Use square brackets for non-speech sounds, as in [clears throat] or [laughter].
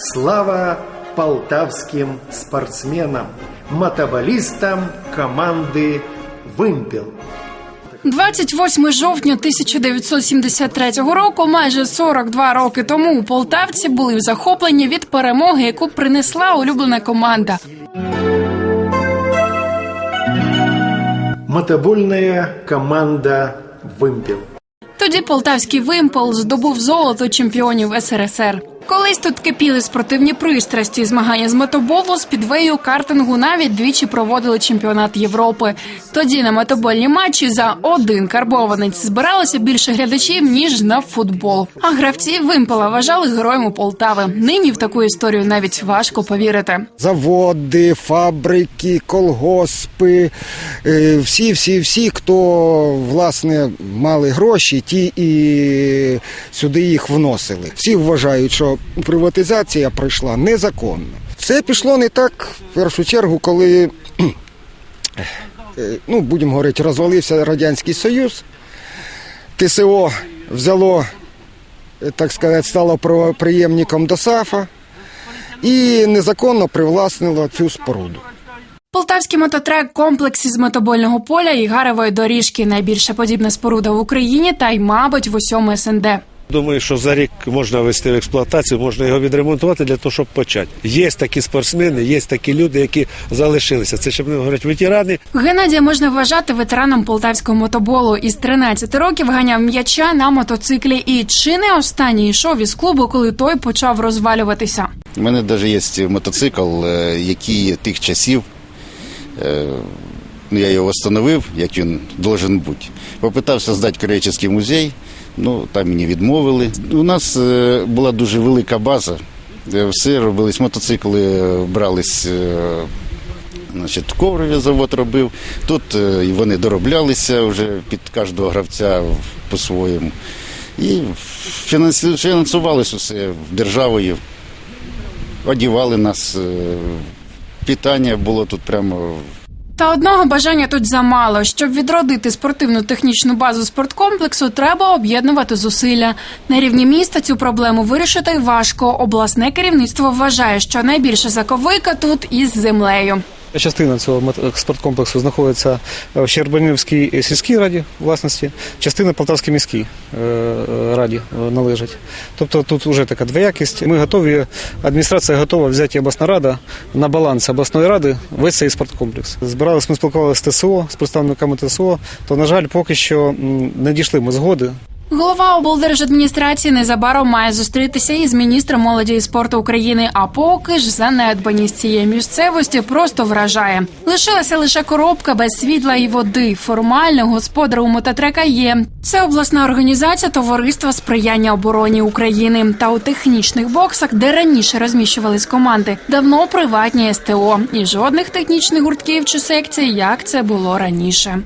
Слава полтавским спортсменам, мотоболистам команды «Вымпел». 28 жовтня 1973 року, майже 42 роки тому, полтавці були захоплені від перемоги, яку принесла улюблена команда. Мотобольная команда «Вымпел». Тоді полтавський вимпел здобув золото чемпіонів СРСР. Колись тут кипіли спортивні пристрасті, змагання з мотоболу, спідвею, картингу навіть двічі проводили чемпіонат Європи. Тоді на мотобольні матчі за один карбованець збиралося більше глядачів ніж на футбол. А гравці вимпела вважали героями Полтави. Нині в таку історію навіть важко повірити. заводи, фабрики, колгоспи, е, всі, всі, всі, хто власне мали гроші, ті і сюди їх вносили. Всі вважають, що приватизація пройшла незаконно. Все пішло не так в першу чергу, коли, [clears throat] е, ну будемо говорити, розвалився Радянський Союз. ТСО взяло, е, так сказати, стало правоприємником до САФа і незаконно привласнило цю споруду. Полтавський мототрек комплекс із мотобольного поля і гарової доріжки найбільша подібна споруда в Україні та й, мабуть, в усьому СНД. Думаю, що за рік можна ввести в експлуатацію, можна його відремонтувати для того, щоб почати. Є такі спортсмени, є такі люди, які залишилися. Це ще говорять ветерани. Геннадія можна вважати ветераном полтавського мотоболу. Із 13 років ганяв м'яча на мотоциклі і чи не останній йшов із клубу, коли той почав розвалюватися. У мене навіть є мотоцикл, е, який тих часів. е, ну, Я його встановив, як він должен бути. Попитався здати Кореєчний музей, ну там мені відмовили. У нас е, була дуже велика база. е, Все робились, мотоцикли е, брались. Значить, коврові завод робив. Тут вони дороблялися вже під кожного гравця по-своєму. І фінанс- фінансувалось усе державою одівали нас. Питання було тут прямо Та одного бажання тут замало. Щоб відродити спортивну технічну базу спорткомплексу, треба об'єднувати зусилля. На рівні міста цю проблему вирішити важко. Обласне керівництво вважає, що найбільше заковика тут із землею. Частина цього спорткомплексу знаходиться в Щербанівській сільській раді власності, частина Полтавській міській е, е, раді е, належить. Тобто тут вже така двоякість. Ми готові, адміністрація готова взяти обласна рада на баланс обласної ради весь цей спорткомплекс. Збиралися, ми спілкувалися з ТСО, з представниками ТСО, то, на жаль, поки що не дійшли ми згоди. Голова облдержадміністрації незабаром має зустрітися із міністром молоді і спорту України. А поки ж занедбаність цієї місцевості просто вражає. Лишилася лише коробка без світла і води. Формально господар у мототрека є. Це обласна організація Товариства сприяння обороні України. Та у технічних боксах, де раніше розміщувались команди, давно приватні СТО і жодних технічних гуртків чи секцій, як це було раніше.